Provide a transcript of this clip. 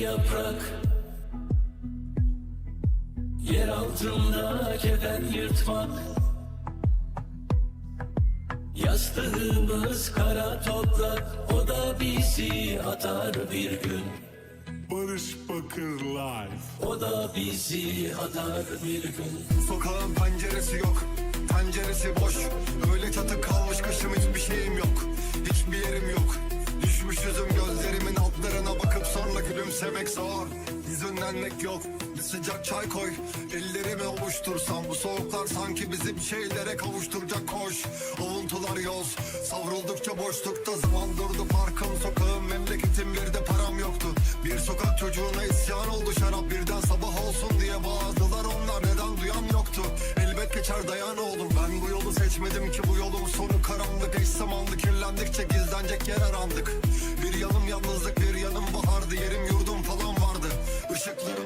yaprak. Yer altında kefen yırtmak. Yastığımız kara toprak. O da bizi atar bir gün. Barış Bakır Live O da bizi atar bir gün. Sokağın penceresi yok Penceresi boş. Öyle çatı kalmış kışım hiçbir şeyim gülümsemek zor Hüzünlenmek yok. Bir sıcak çay koy Ellerimi ovuştursam Bu soğuklar sanki bizi bir şeylere kavuşturacak. Koş Avuntular yoz. Savruldukça boşlukta zaman durdu. Parkım sokağım memleketim bir de param yoktu. Bir sokak çocuğuna isyan oldu şarap. Birden sabah olsun diye bağırdılar onlar. Neden duyan yoktu? Elbet geçer dayan oğlum. Ben bu yolu seçmedim ki bu yolun sonu karanlık. Eş zamanlı kirlendikçe gizlenecek yer arandık. Bir yanım yalnızlık bir yanım bahardı Yerim